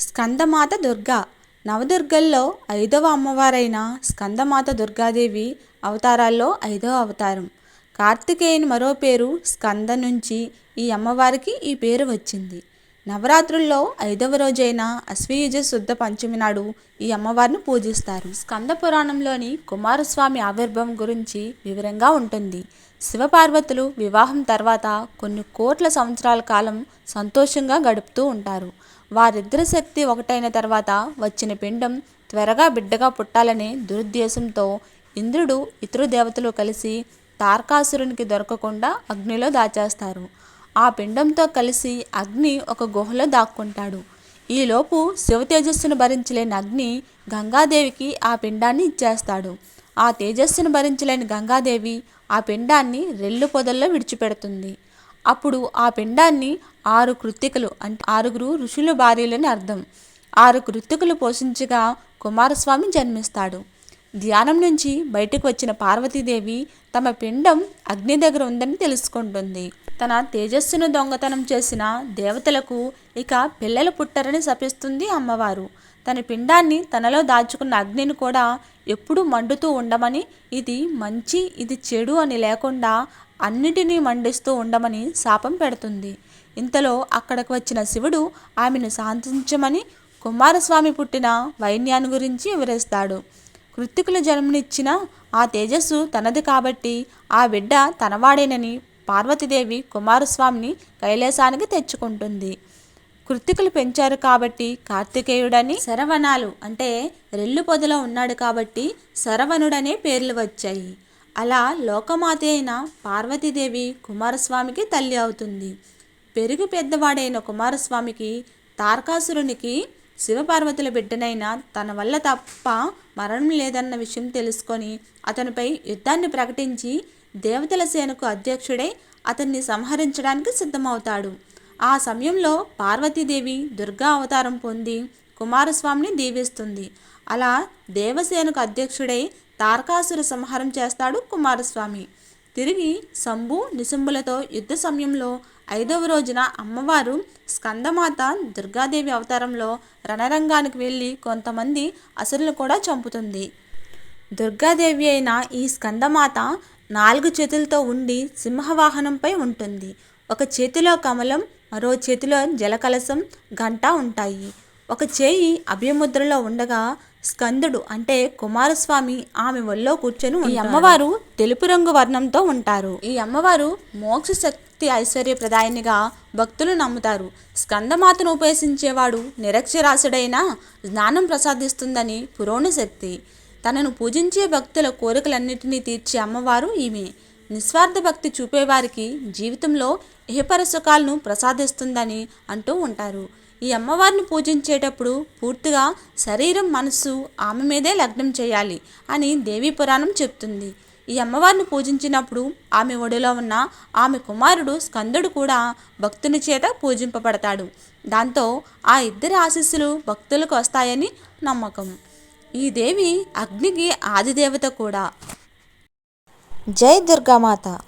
స్కందమాత దుర్గా. నవదుర్గల్లో ఐదవ అమ్మవారైన స్కందమాత దుర్గాదేవి అవతారాల్లో ఐదవ అవతారం. కార్తికేయుని మరో పేరు స్కంద నుంచి ఈ అమ్మవారికి ఈ పేరు వచ్చింది. నవరాత్రుల్లో ఐదవ రోజైన అశ్వయుజ శుద్ధ పంచమి నాడు ఈ అమ్మవారిని పూజిస్తారు. స్కంద పురాణంలోని కుమారస్వామి ఆవిర్భావం గురించి వివరంగా ఉంటుంది. శివపార్వతులు వివాహం తర్వాత కొన్ని కోట్ల సంవత్సరాల కాలం సంతోషంగా గడుపుతూ ఉంటారు. వారిద్దరి శక్తి ఒకటైన తర్వాత వచ్చిన పిండం త్వరగా బిడ్డగా పుట్టాలనే దురుద్దేశంతో ఇంద్రుడు ఇతరు దేవతలు కలిసి తారకాసురునికి దొరకకుండా అగ్నిలో దాచేస్తారు. ఆ పిండంతో కలిసి అగ్ని ఒక గుహలో దాక్కుంటాడు. ఈలోపు శివ తేజస్సును భరించలేని అగ్ని గంగాదేవికి ఆ పిండాన్ని ఇచ్చేస్తాడు. ఆ తేజస్సును భరించలేని గంగాదేవి ఆ పిండాన్ని రెల్లు పొదల్లో విడిచిపెడుతుంది. అప్పుడు ఆ పిండాన్ని ఆరు కృత్తికలు అంటే ఆరుగురు ఋషుల భార్యలని అర్థం. ఆరు కృత్తికలు పోషించగా కుమారస్వామి జన్మిస్తాడు. ధ్యానం నుంచి బయటకు వచ్చిన పార్వతీదేవి తమ పిండం అగ్ని దగ్గర ఉందని తెలుసుకుంటుంది. తన తేజస్సును దొంగతనం చేసిన దేవతలకు ఇక పిల్లలు పుట్టరని శపిస్తుంది అమ్మవారు. తన పిండాన్ని తనలో దాచుకున్న అగ్నిని కూడా ఎప్పుడూ మండుతూ ఉండమని ఇది మంచి ఇది చెడు అని లేకుండా అన్నిటినీ మండిస్తూ ఉండమని శాపం పెడుతుంది. ఇంతలో అక్కడికి వచ్చిన శివుడు ఆమెను శాంతించమని కుమారస్వామి పుట్టిన వైన్యాన్ని గురించి వివరిస్తాడు. కృత్తికుల జన్మనిచ్చిన ఆ తేజస్సు తనది కాబట్టి ఆ బిడ్డ తనవాడేనని పార్వతీదేవి కుమారస్వామిని కైలాసానికి తెచ్చుకుంటుంది. కృత్తికులు పెంచారు కాబట్టి కార్తికేయుడని శరవణాలు అంటే రెల్లు పొదలో ఉన్నాడు కాబట్టి శరవణుడనే పేర్లు వచ్చాయి. అలా లోకమాత అయిన పార్వతీదేవి కుమారస్వామికి తల్లి అవుతుంది. పెరుగు పెద్దవాడైన కుమారస్వామికి తారకాసురునికి శివపార్వతుల బిడ్డనైన తన వల్ల తప్ప మరణం లేదన్న విషయం తెలుసుకొని అతనిపై యుద్ధాన్ని ప్రకటించి దేవతల సేనకు అధ్యక్షుడై అతన్ని సంహరించడానికి సిద్ధమవుతాడు. ఆ సమయంలో పార్వతీదేవి దుర్గా అవతారం పొంది కుమారస్వామిని దీవిస్తుంది. అలా దేవసేనకు అధ్యక్షుడై తారకాసుర సంహారం చేస్తాడు కుమారస్వామి. తిరిగి శంభు నిశంబులతో యుద్ధ సమయంలో ఐదవ రోజున అమ్మవారు స్కందమాత దుర్గాదేవి అవతారంలో రణరంగానికి వెళ్ళి కొంతమంది అసురులు కూడా చంపుతుంది. దుర్గాదేవి అయిన ఈ స్కందమాత నాలుగు చేతులతో ఉండి సింహవాహనంపై ఉంటుంది. ఒక చేతిలో కమలం మరో చేతిలో జలకలశం గంట ఉంటాయి. ఒక చేయి అభయముద్రలో ఉండగా స్కందుడు అంటే కుమారస్వామి ఆమె ఒళ్ళో కూర్చొని ఈ అమ్మవారు తెలుపు రంగు వర్ణంతో ఉంటారు. ఈ అమ్మవారు మోక్ష శక్తి ఐశ్వర్య ప్రదాయనిగా భక్తులు నమ్ముతారు. స్కందమాతను ఉపేసించేవాడు నిరక్షరాసుడైన జ్ఞానం ప్రసాదిస్తుందని పురోణ శక్తి తనను పూజించే భక్తుల కోరికలన్నిటినీ తీర్చే అమ్మవారు ఈమె. నిస్వార్థ భక్తి చూపేవారికి జీవితంలో ఇహపర సుఖాలను ప్రసాదిస్తుందని అంటూ ఉంటారు. ఈ అమ్మవారిని పూజించేటప్పుడు పూర్తిగా శరీరం మనస్సు ఆమె మీదే లగ్నం చేయాలి అని దేవీ పురాణం చెప్తుంది. ఈ అమ్మవారిని పూజించినప్పుడు ఆమె ఒడిలో ఉన్న ఆమె కుమారుడు స్కందుడు కూడా భక్తుని చేత పూజింపబడతాడు. దాంతో ఆ ఇద్దరి ఆశీస్సులు భక్తులకు వస్తాయని నమ్మకం. ఈ దేవి అగ్నికి ఆదిదేవత కూడా. જય દુર્ગા માતા.